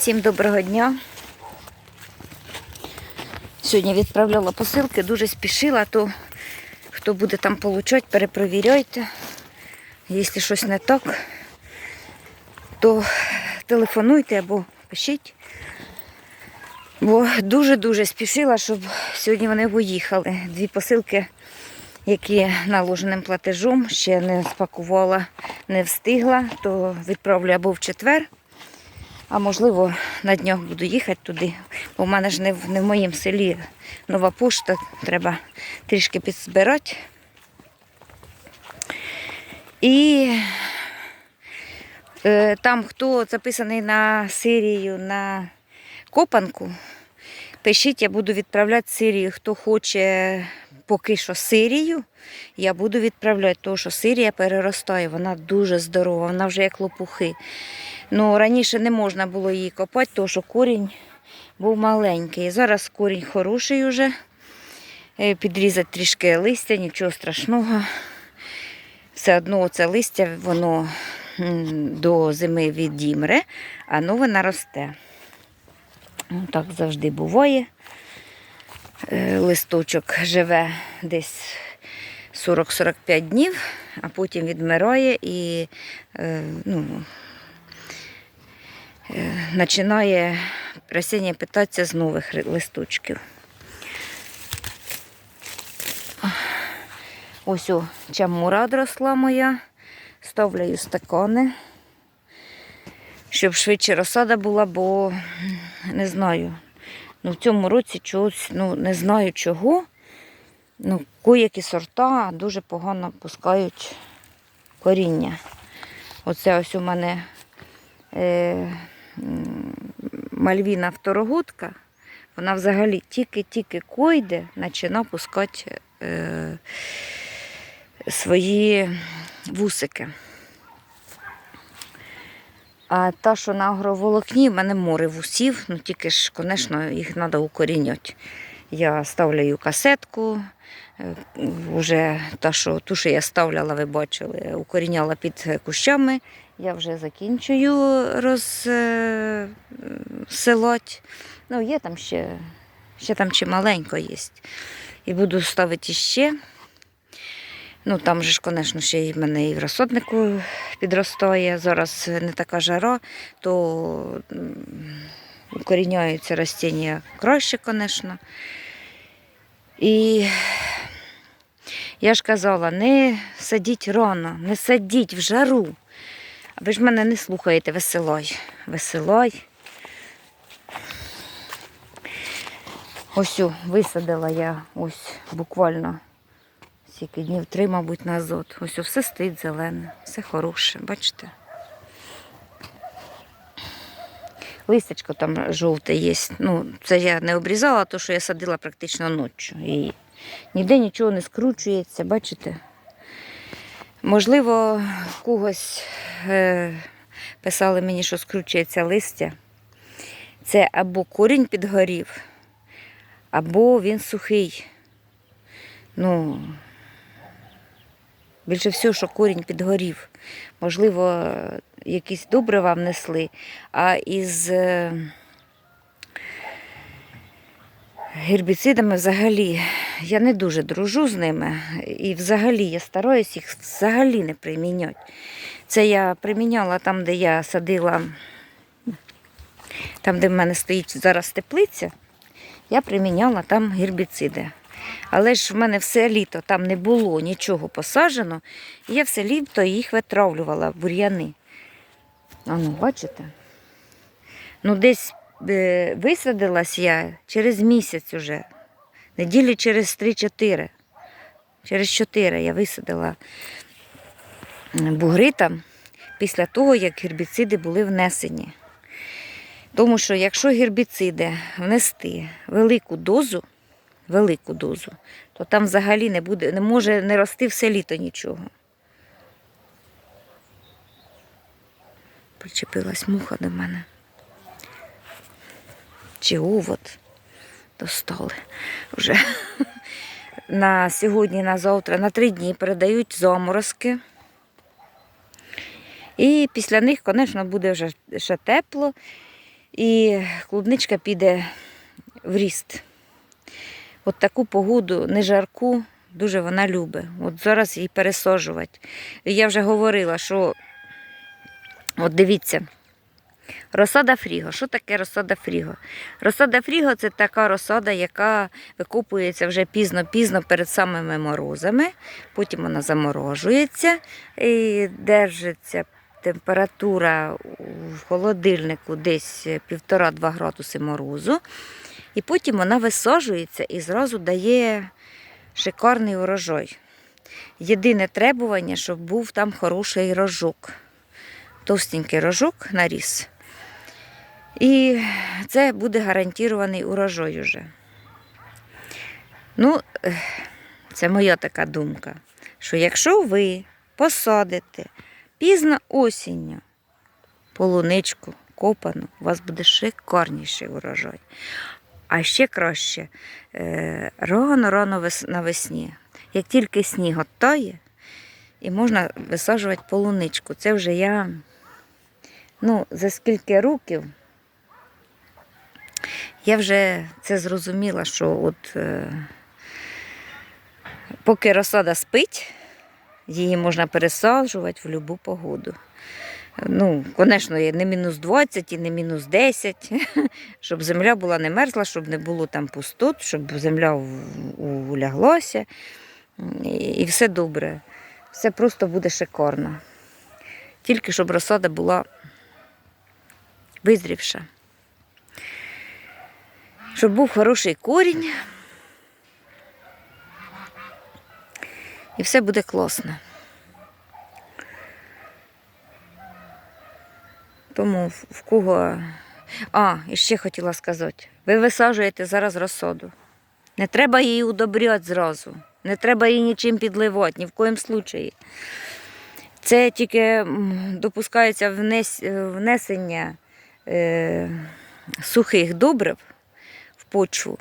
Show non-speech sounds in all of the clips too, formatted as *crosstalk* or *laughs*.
Всім доброго дня. Сьогодні відправляла посилки, дуже спішила, то хто буде там получати, перепровіряйте. Якщо щось не так, то телефонуйте або пишіть. Бо дуже-дуже спішила, щоб сьогодні вони поїхали. Дві посилки, які наложеним платежом ще не спакувала, не встигла, то відправлю або в четвер. А можливо, на днях буду їхати туди, бо в мене ж не в, не в моєму селі нова пошта, треба трішки підзбирати. І е, там, хто записаний на Сирію, на Копанку, пишіть, я буду відправляти Сирію. Хто хоче поки що Сирію, я буду відправляти, тому що Сирія переростає, вона дуже здорова, вона вже як лопухи. Ну, раніше не можна було її копати, тому що корінь був маленький. Зараз корінь хороший вже. Е, Підрізати трішки листя, нічого страшного. Все одно це листя, воно до зими відімре, а нове наросте. Ну, Так завжди буває. Е, Листочок живе десь 40-45 днів, а потім відмирає і е, ну, починає растіння питатися з нових листочків. Ось о, чамура одросла моя. Ставляю стакани, щоб швидше розсада була, бо не знаю. Ну, в цьому році чогось, ну, не знаю чого. Ну, коякі сорта дуже погано пускають коріння. Оце ось у мене е, мальвіна второгодка. Вона взагалі тільки-тільки койде, починає пускати е, свої вусики. А та, що на агроволокні, в мене море вусів, ну тільки ж, звісно, їх треба укорінювати. Я ставляю касетку, е, вже та, що, ту, що я ставляла, ви бачили, укоріняла під кущами. Я вже закінчую розсилати. Ну, є там ще, ще там чималенько є. І буду ставити ще. Ну, там же ж, звісно, ще й в мене і в розсаднику підростає. Зараз не така жара, то укоріняються ростіння краще, звісно. І я ж казала, не садіть рано, не садіть в жару. А ви ж мене не слухаєте, веселой. Веселой. Ось висадила я ось буквально скільки днів, три, мабуть, назад. Ось все стоїть зелене, все хороше, бачите? Листячко там жовте є. Ну, це я не обрізала, то що я садила практично ночі. І ніде нічого не скручується, бачите? Можливо, когось е, писали мені, що скручується листя. Це або корінь підгорів, або він сухий. Ну, більше всього, що корінь підгорів. Можливо, якісь добрива внесли, а із е, гербіцидами взагалі я не дуже дружу з ними. І взагалі я стараюсь їх взагалі не приміняти. Це я приміняла там, де я садила, там, де в мене стоїть зараз теплиця, я приміняла там гербіциди. Але ж в мене все літо там не було нічого посаджено, і я все літо їх витравлювала, бур'яни. А бачите? Ну, десь висадилась я через місяць уже. Неділі через 3-4. Через 4 я висадила бугри після того, як гербіциди були внесені. Тому що якщо гербіциди внести велику дозу, велику дозу, то там взагалі не буде, не може не рости все літо нічого. Причепилась муха до мене. Чи овод достали вже. На сьогодні, на завтра, на три дні передають заморозки. І після них, звісно, буде вже ще тепло. І клубничка піде в ріст. От таку погоду, не жарку, дуже вона любить. От зараз її пересаджувати. Я вже говорила, що от дивіться. Розсада фріго. Що таке розсада фріго? Розсада фріго це така розсада, яка викопується вже пізно-пізно перед самими морозами. Потім вона заморожується і держиться температура в холодильнику десь 1,5-2 градуси морозу. І потім вона висаджується і зразу дає шикарний урожай. Єдине требування, щоб був там хороший рожок. Товстенький рожок наріс. І це буде гарантований урожай уже. Ну, це моя така думка, що якщо ви посадите пізно осінню полуничку копану, у вас буде шикарніший урожай. А ще краще е, рано-рано навесні. Як тільки сніг оттає, і можна висаджувати полуничку. Це вже я ну, за скільки років я вже це зрозуміла, що от е, поки розсада спить, її можна пересаджувати в будь-яку погоду. Ну, звісно, не мінус 20 і не мінус 10, *laughs* щоб земля була не мерзла, щоб не було там пустот, щоб земля уляглася. І все добре. Все просто буде шикарно. Тільки щоб розсада була визрівша. Щоб був хороший корінь. І все буде класно. Тому в кого. А, і ще хотіла сказати. Ви висаджуєте зараз розсаду. Не треба її удобряти зразу. Не треба її нічим підливати, ні в коїм случаї. Це тільки допускається внес, внесення е, сухих добрив почву,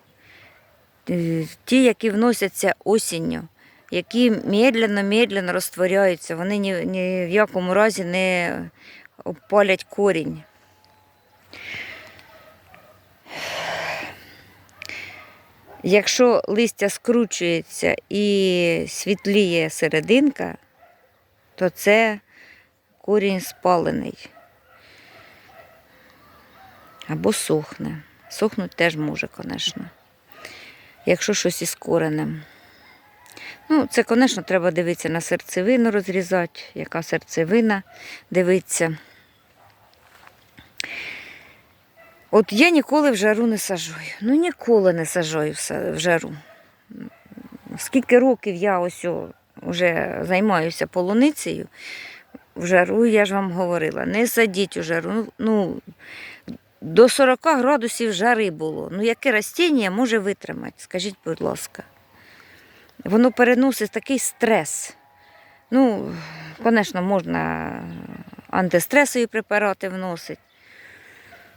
Е, ті, які вносяться осінню, які медленно-медленно розтворяються, вони ні, ні в якому разі не обпалять корінь. Якщо листя скручується і світліє серединка, то це корінь спалений. Або сохне. Сохнуть теж може, звісно. Якщо щось із коренем. Ну, це, звісно, треба дивитися на серцевину розрізати, яка серцевина дивиться. От я ніколи в жару не сажаю. Ну ніколи не сажаю в жару. Скільки років я ось вже займаюся полуницею, в жару я ж вам говорила, не садіть у жару. Ну, ну, до 40 градусів жари було. Ну, яке растіння може витримати? Скажіть, будь ласка. Воно переносить такий стрес. Ну, звісно, можна антистресові препарати вносити.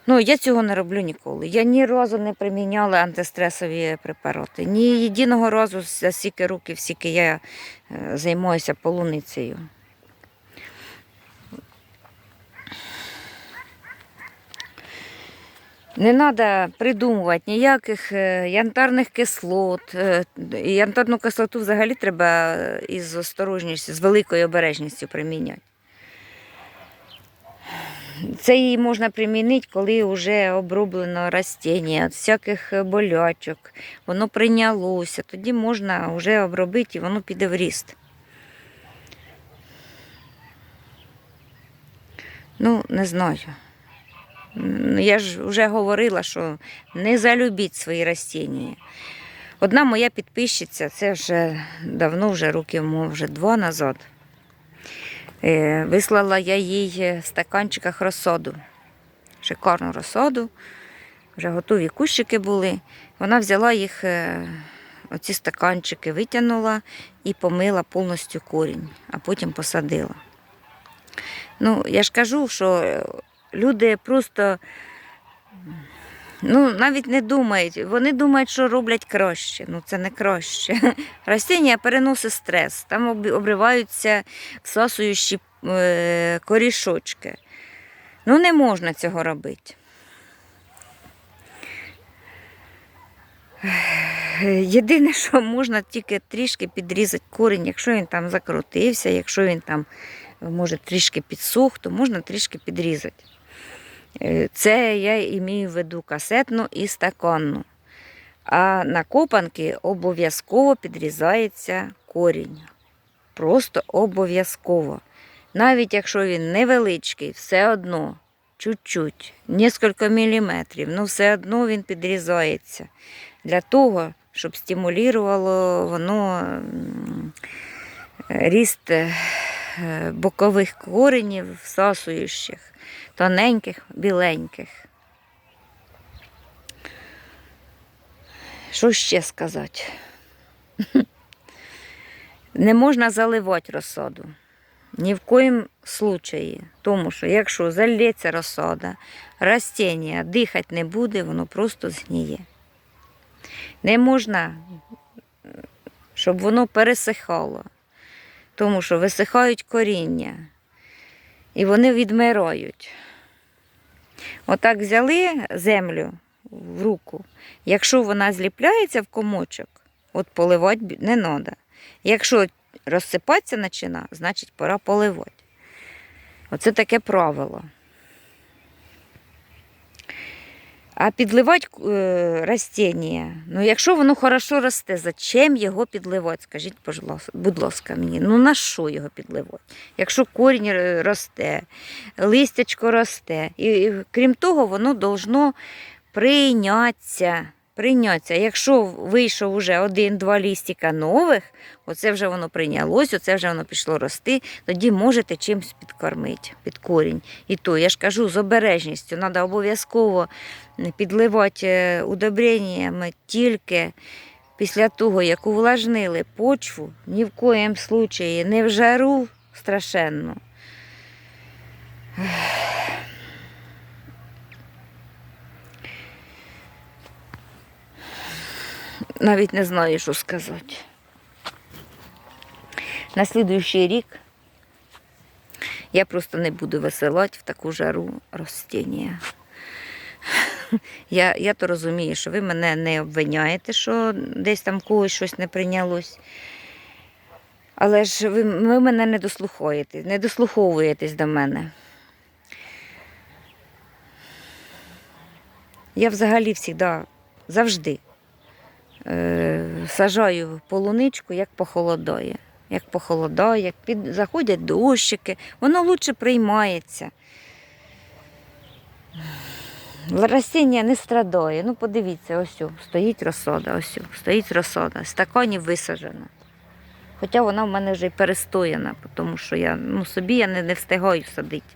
Ну, я цього не роблю ніколи. Я ні разу не приміняла антистресові препарати. Ні єдиного разу за стільки років, скільки я е, займаюся полуницею. Не треба придумувати ніяких е, янтарних кислот. Е, Янтарну кислоту взагалі треба із осторожністю, з великою обережністю приміняти. Це її можна примінити, коли вже оброблено растіння від всяких болячок, воно прийнялося. Тоді можна вже обробити і воно піде в ріст. Ну, не знаю. Я ж вже говорила, що не залюбіть свої растіння. Одна моя підписчиця, це вже давно, вже років, вже два назад. Е, Вислала я їй в стаканчиках розсоду. Шикарну розсоду. Вже готові кущики були. Вона взяла їх, е, оці стаканчики, витягнула і помила повністю корінь, а потім посадила. Ну, я ж кажу, що е, люди просто ну, навіть не думають, вони думають, що роблять краще. Ну це не краще. *laughs* Растіння переносить стрес, там обриваються всасуючі е, корішочки. Ну, не можна цього робити. *sighs* Єдине, що можна тільки трішки підрізати корінь, якщо він там закрутився, якщо він там може трішки підсух, то можна трішки підрізати. Е, Це я імію в виду касетну і стаканну. А на копанки обов'язково підрізається корінь. Просто обов'язково. Навіть якщо він невеличкий, все одно, чуть-чуть, кілька міліметрів, ну все одно він підрізається. Для того, щоб стимулювало воно ріст е, бокових коренів, всасуючих, тоненьких, біленьких. Що ще сказати? *laughs* Не можна заливати розсаду. Ні в коїм случаї. Тому що якщо залється розсада, растіння дихати не буде, воно просто згніє. Не можна, щоб воно пересихало, тому що висихають коріння і вони відмирають. Отак взяли землю в руку. Якщо вона зліпляється в комочок, от поливати не треба. Якщо розсипатися начина, значить пора поливати. Оце таке правило. А підливати е, растіння, ну якщо воно хорошо росте, зачем його підливати? Скажіть, будь ласка, мені, ну на що його підливати? Якщо корінь е, росте, листячко росте, і, крім того, воно должно прийнятися. Прийнятися. Якщо вийшов уже один-два лістика нових, оце вже воно прийнялось, оце вже воно пішло рости, тоді можете чимось підкормити під корінь. І то, я ж кажу, з обережністю треба обов'язково підливати е, удобреннями тільки після того, як увлажнили почву, ні в коєму случаї, не в жару страшенно. Навіть не знаю, що сказати. На слідуючий рік я просто не буду висилати в таку жару ростіння. Я, я то розумію, що ви мене не обвиняєте, що десь там когось щось не прийнялось. Але ж ви, ви мене не дослухаєте, не дослуховуєтесь до мене. Я взагалі завжди, завжди е, сажаю полуничку, як похолодає. Як похолодає, як під, заходять дощики, воно лучше приймається. Растіння не страдає. Ну, подивіться, ось стоїть розсада, ось стоїть розсада, з стаканів висаджена. Хоча вона в мене вже й перестояна, тому що я ну, собі я не, не встигаю садити.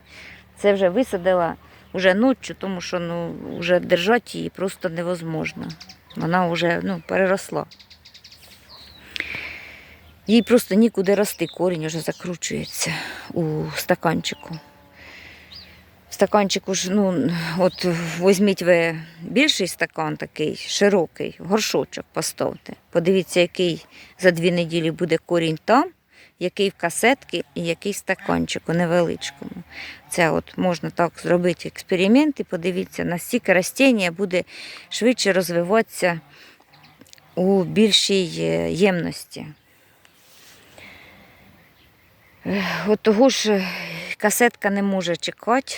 Це вже висадила вже ночі, тому що ну, вже держати її просто невозможно. Вона вже ну, переросла. Їй просто нікуди рости, корінь вже закручується у стаканчику. В стаканчику ж, ну, от візьміть ви більший стакан такий, широкий, горшочок поставте. Подивіться, який за дві неділі буде корінь там, який в касетки і який в стаканчику невеличкому. Це от можна так зробити експеримент і подивіться, настільки растіння буде швидше розвиватися у більшій е, ємності. От того ж е, касетка не може чекати.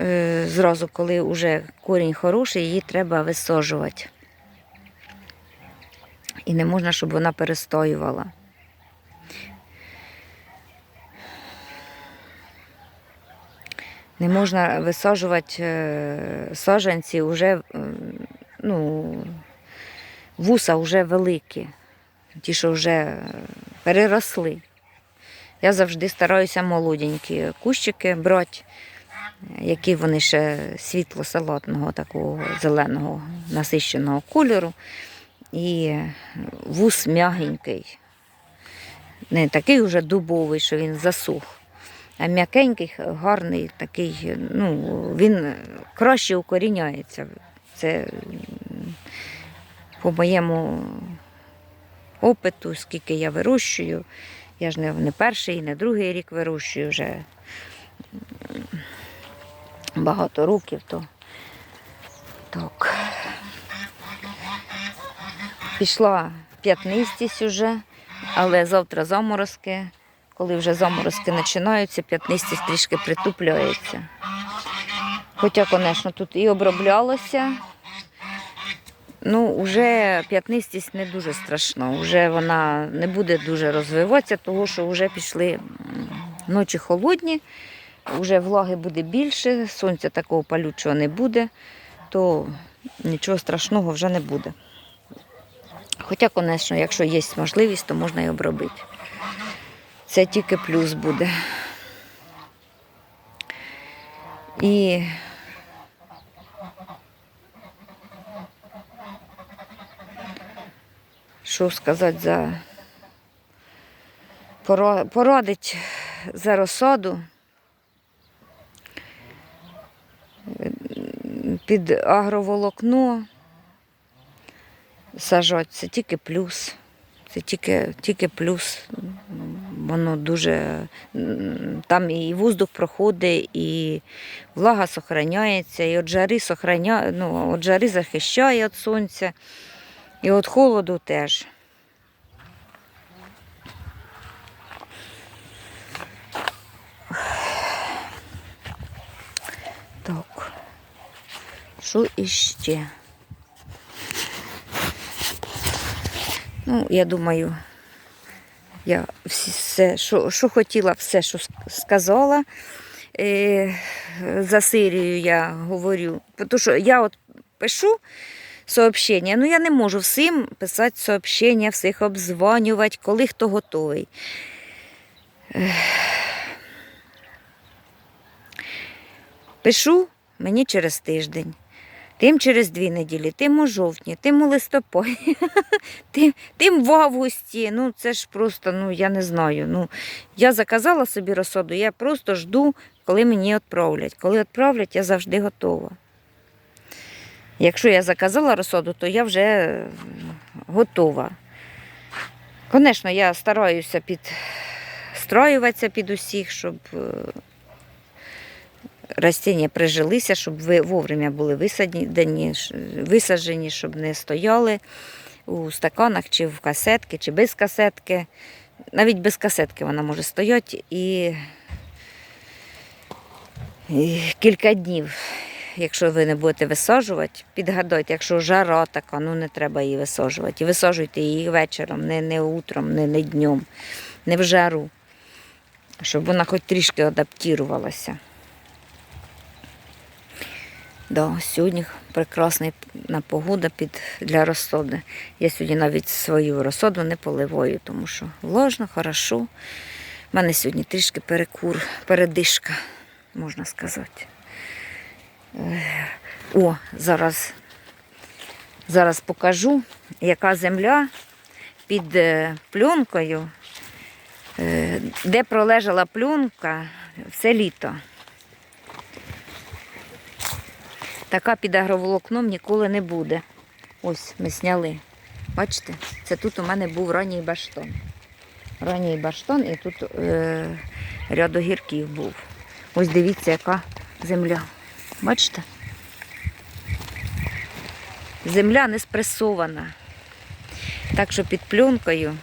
Е, Зразу, коли вже корінь хороший, її треба висаджувати. І не можна, щоб вона перестоювала. Не можна висаджувати е, саджанці вже, е, ну, вуса вже великі, ті, що вже е, переросли. Я завжди стараюся молоденькі кущики брати, які вони ще світло-салатного, такого зеленого насищеного кольору. І вус м'ягенький. Не такий вже дубовий, що він засух, м'якенький, гарний, такий, ну, він краще укоріняється. Це по моєму опиту, скільки я вирощую. Я ж не, не перший, не другий рік вирощую вже багато років, то так. Пішла п'ятнистість уже, але завтра заморозки. Коли вже заморозки починаються, п'ятнистість трішки притупляється. Хоча, звісно, тут і оброблялося. Ну, вже п'ятнистість не дуже страшна. Вже вона не буде дуже розвиватися, тому що вже пішли ночі холодні, вже влаги буде більше, сонця такого палючого не буде, то нічого страшного вже не буде. Хоча, звісно, якщо є можливість, то можна і обробити. Це тільки плюс буде. І що сказати за поро- порадить за розсаду під агроволокно сажать, це тільки плюс. Це тільки, тільки плюс. Воно дуже там і воздух проходить, і влага сохраняється, і від жари сохраня... ну, від жари захищає від сонця, і від холоду теж. Так. Що іще? Ну, я думаю, я все, що, що хотіла, все, що сказала. Е, за Сирію я говорю. Тому що я от пишу сообщення, ну я не можу всім писати сообщення, всіх обзванювати, коли хто готовий. Пишу мені через тиждень. Тим через дві неділі, тим у жовтні, тим у листопаді, *laughs* тим, тим в августі. Ну, це ж просто, ну я не знаю. Ну, я заказала собі розсаду, я просто жду, коли мені відправлять. Коли відправлять, я завжди готова. Якщо я заказала розсаду, то я вже готова. Звісно, я стараюся підстроюватися під усіх, щоб е, растіння прижилися, щоб ви вовремя були висаджені, висаджені, щоб не стояли у стаканах чи в касетки, чи без касетки. Навіть без касетки вона може стояти і, і кілька днів. Якщо ви не будете висаджувати, підгадайте, якщо жара така, ну не треба її висаджувати. І висаджуйте її вечором, не, не утром, не, не днем, не в жару, щоб вона хоч трішки адаптувалася. Да, сьогодні прекрасна погода під, для розсади. Я сьогодні навіть свою розсаду не поливаю, тому що влажно, хорошо. У мене сьогодні трішки перекур, передишка, можна сказати. Е, О, зараз, зараз покажу, яка земля під е, пленкою, е, де пролежала пленка все літо. Така під агроволокном ніколи не буде. Ось ми зняли. Бачите, це тут у мене був ранній баштон. Ранній баштон і тут е, ряд огірків був. Ось дивіться, яка земля. Бачите? Земля не спресована. Так що під пленкою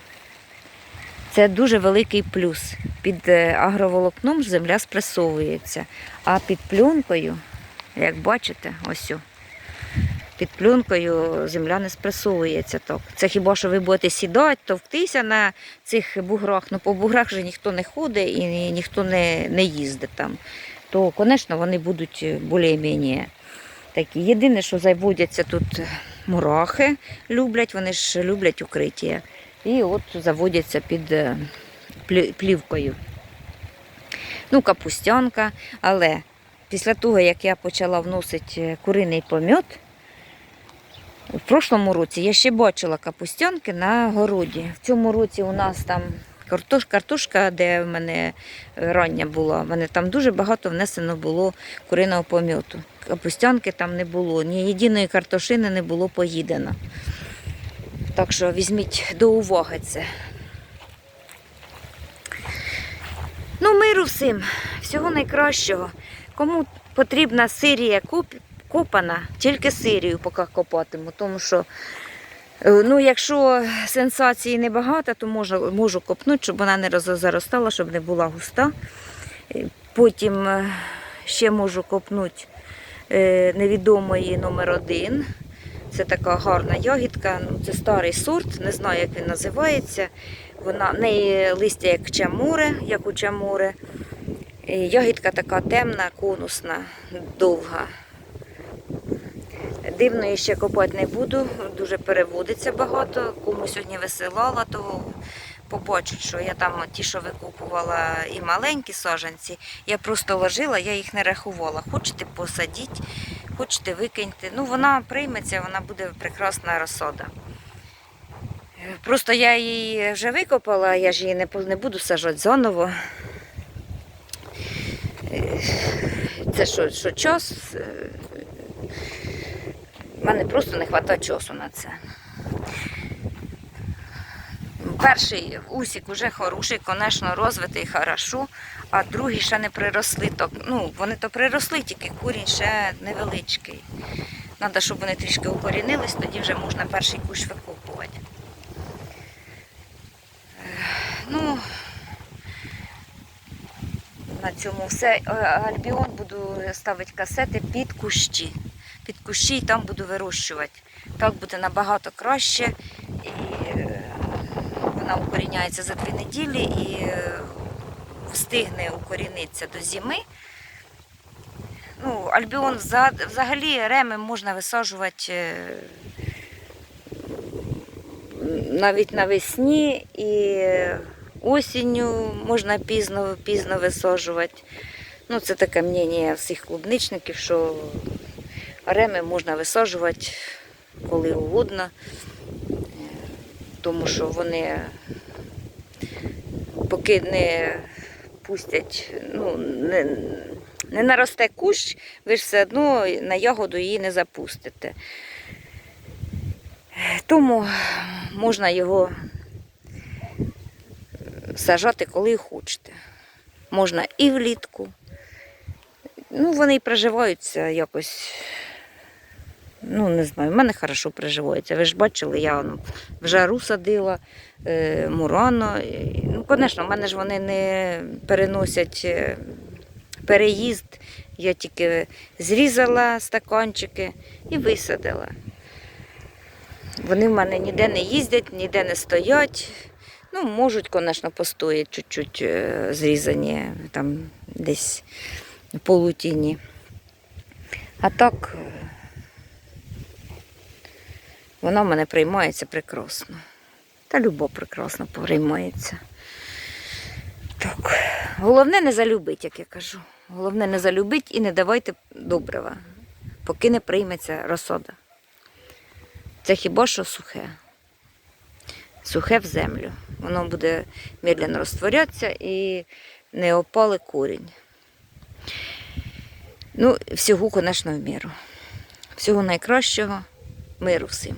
це дуже великий плюс. Під е, агроволокном земля спресовується, а під пленкою як бачите, ось. о, Під пленкою земля не спресовується так. Це хіба що ви будете сідати, товктися на цих буграх. Ну по буграх вже ніхто не ходить і ні- ніхто не, не їздить там. То, звісно, вони будуть більш-менш такі. Єдине, що заводяться тут мурахи, люблять, вони ж люблять укриття. І от заводяться під е, плівкою. Ну, капустянка, але після того, як я почала вносити е, куриний помет, в прошлому році я ще бачила капустянки на городі. В цьому році у нас там картош, картошка, де в мене рання була, в мене там дуже багато внесено було куриного пом'яту. Капустянки там не було, ні єдиної картошини не було поїдено. Так що візьміть до уваги це. Ну, миру всім, всього найкращого. Кому потрібна сирія копана, тільки сирію поки копатиму, тому що Е, Ну, якщо сенсації небагато, то можу, можу копнути, щоб вона не заростала, щоб не була густа. Е, Потім е, ще можу копнути невідомої номер один. Це така гарна ягідка. Ну, це старий сорт, не знаю, як він називається. Вона в неї листя як чамуре, як у чамуре. Ягідка така темна, конусна, довга. Дивної ще копати не буду, дуже переводиться багато. Кому сьогодні висилала, то побачать, що я там ті, що викупувала і маленькі саджанці, я просто ложила, я їх не рахувала. Хочете посадіть, хочете викиньте. Ну, вона прийметься, вона буде прекрасна розсада. Просто я її вже викопала, я ж її не, буду саджати заново. Це що, що час? У мене просто не вистачає часу на це. Перший усік вже хороший, звісно, розвитий хорошо, а другий ще не приросли. То, ну, вони то приросли, тільки курінь ще невеличкий. Треба, щоб вони трішки укорінились, тоді вже можна перший кущ викопувати. Е, Ну, на цьому все. Е, Альбіон буду ставити касети під кущі. Під кущі і там буду вирощувати. Так буде набагато краще. І е, вона укоріняється за дві неділі і е, встигне укорінитися до зими. Ну, альбіон взагалі реми можна висаджувати навіть навесні і осінню можна пізно, пізно висаджувати. Ну, це таке мнення всіх клубничників, що реми можна висаджувати коли угодно, тому що вони поки не пустять, ну, не, не наросте кущ, ви ж все одно на ягоду її не запустите. Тому можна його сажати, коли хочете. Можна і влітку. Ну, вони і приживаються якось. Ну, не знаю, в мене хорошо приживаються. Ви ж бачили, я в жару садила, е, мурано. Ну, звісно, в мене ж вони не переносять е, переїзд. Я тільки зрізала стаканчики і висадила. Вони в мене ніде не їздять, ніде не стоять. Ну, можуть, звісно, постояти чуть-чуть е, зрізані там десь полутіні. А так е, вона в мене приймається прекрасно. Та любов прекрасно приймається. Так. Головне не залюбить, як я кажу. Головне не залюбить і не давайте добрива, поки не прийметься розсода. Це хіба що сухе. Сухе в землю. Воно буде медленно розтворятися і не опали корінь. Ну, всього, звісно, в міру. Всього найкращого, миру всім.